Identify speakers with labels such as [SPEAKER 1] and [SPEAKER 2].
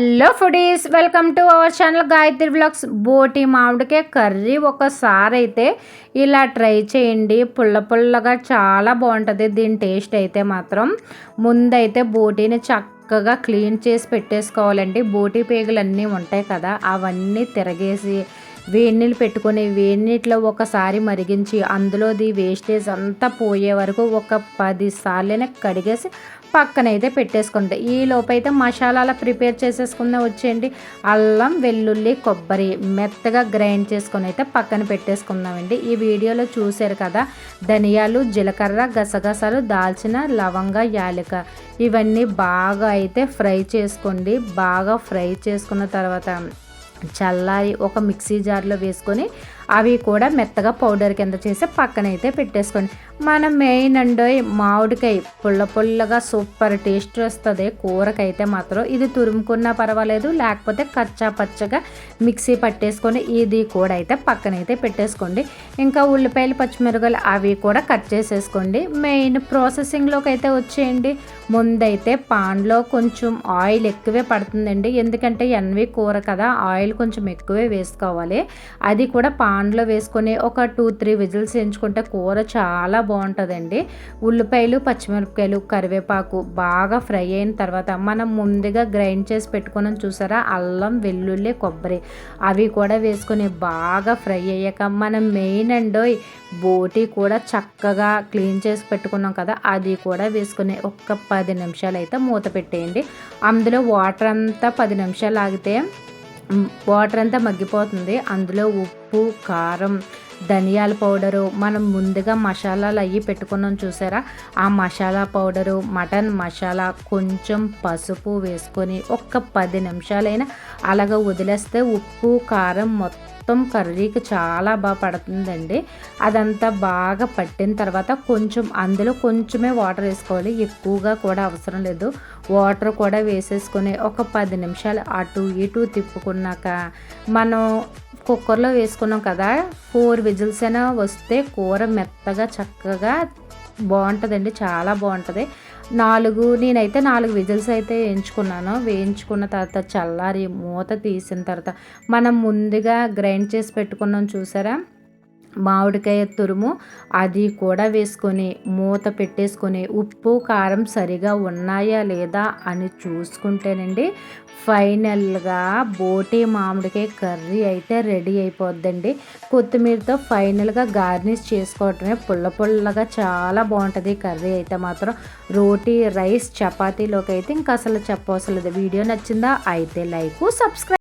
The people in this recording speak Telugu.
[SPEAKER 1] Hello foodies welcome to our channel Gayatri blogs బోటి మామిడికాయ కర్రీ ఒకసారి అయితే ఇలా ట్రై చేయండి. పుల్ల పుల్లగా చాలా బాగుంటుంది. దీని టేస్ట్ అయితే మాత్రం ముందైతే బోటీని చక్కగా క్లీన్ చేసి పెట్టేసుకోవాలండి. బోటీ పేగులు అన్నీ ఉంటాయి కదా అవన్నీ తిరగేసి వేడినీళ్ళు పెట్టుకొని వేడినీటిలో ఒకసారి మరిగించి అందులోది వేస్టేజ్ అంతా పోయే వరకు ఒక పది సార్లైనా కడిగేసి పక్కనైతే పెట్టేసుకుంటే. ఈ లోపైతే మసాలాల ప్రిపేర్ చేసేసుకుందాం వచ్చేయండి. అల్లం వెల్లుల్లి కొబ్బరి మెత్తగా గ్రైండ్ చేసుకొని అయితే పక్కన పెట్టేసుకుందామండి. ఈ వీడియోలో చూశారు కదా ధనియాలు జీలకర్ర గసగసాలు దాల్చిన లవంగ యాలక ఇవన్నీ బాగా అయితే ఫ్రై చేసుకోండి. బాగా ఫ్రై చేసుకున్న తర్వాత చల్లారి ఒక మిక్సీ జార్లో వేసుకొని అవి కూడా మెత్తగా పౌడర్ కింద చేసి పక్కనైతే పెట్టేసుకోండి. మనం మెయిన్ అండి మామిడికాయ పుల్ల పుల్లగా సూపర్ టేస్ట్ వస్తుంది. కూరకైతే మాత్రం ఇది తురుముకున్నా పర్వాలేదు లేకపోతే కచ్చా పచ్చగా మిక్సీ పట్టేసుకొని ఇది కూడా అయితే పక్కనైతే పెట్టేసుకోండి. ఇంకా ఉల్లిపాయలు పచ్చిమిరపకాయలు అవి కూడా కట్ చేసేసుకోండి. మెయిన్ ప్రాసెసింగ్లోకి అయితే వచ్చేయండి. ముందైతే పాన్లో కొంచెం ఆయిల్ ఎక్కువే పడుతుందండి. ఎందుకంటే ఎన్వి కూర కదా ఆయిల్ కొంచెం ఎక్కువే వేసుకోవాలి. అది కూడా పాన్ పాన్లో వేసుకొని ఒక టూ త్రీ విజిల్స్ వేయించుకుంటే కూర చాలా బాగుంటుందండి. ఉల్లిపాయలు పచ్చిమిరపకాయలు కరివేపాకు బాగా ఫ్రై అయిన తర్వాత మనం ముందుగా గ్రైండ్ చేసి పెట్టుకున్నాం చూసారా? అల్లం వెల్లుల్లి కొబ్బరి అవి కూడా వేసుకొని బాగా ఫ్రై అయ్యాక మనం మెయిన్ అండ్ బోటి కూడా చక్కగా క్లీన్ చేసి పెట్టుకున్నాం కదా అది కూడా వేసుకుని ఒక్క పది నిమిషాలు అయితే మూత పెట్టేయండి. అందులో వాటర్ అంతా పది నిమిషాలు ఆగితే వాటర్ అంతా మగ్గిపోతుంది. అందులో ఉప్పు కారం ధనియాల పౌడరు మనం ముందుగా మసాలాలు అవి పెట్టుకున్నాం చూసారా? ఆ మసాలా పౌడరు మటన్ మసాలా కొంచెం పసుపు వేసుకొని ఒక్క పది నిమిషాలైనా అలాగ వదిలేస్తే ఉప్పు కారం మొత్తం మొత్తం కర్రీకి చాలా బాగా పడుతుందండి. అదంతా బాగా పట్టిన తర్వాత కొంచెం అందులో కొంచెమే వాటర్ వేసుకోవాలి. ఎక్కువగా కూడా అవసరం లేదు. వాటర్ కూడా వేసేసుకొని ఒక పది నిమిషాలు అటు ఇటు తిప్పుకున్నాక మనం కుక్కర్లో వేసుకున్నాం కదా ఫోర్ విజిల్స్ అయినా వస్తే కూర మెత్తగా చక్కగా బాగుంటుందండి. చాలా బాగుంటుంది. నాలుగు నేనైతే నాలుగు విజిల్స్ అయితే వేయించుకున్నాను. వేయించుకున్న తర్వాత చల్లారి మూత తీసిన తర్వాత మనం ముందుగా గ్రైండ్ చేసి పెట్టుకున్నాం చూసారా? మామిడికాయ తురుము అది కూడా వేసుకొని మూత పెట్టేసుకొని ఉప్పు కారం సరిగా ఉన్నాయా లేదా అని చూసుకుంటేనండి ఫైనల్గా బోటి మామిడికాయ కర్రీ అయితే రెడీ అయిపోద్దండి. కొత్తిమీరతో ఫైనల్గా గార్నిష్ చేసుకోవటమే పుల్ల పుల్లగా చాలా బాగుంటుంది. కర్రీ అయితే మాత్రం రోటీ రైస్ చపాతీలోకి అయితే ఇంకా అసలు చెప్పవసలేదు. వీడియో నచ్చిందా అయితే లైక్ సబ్స్క్రైబ్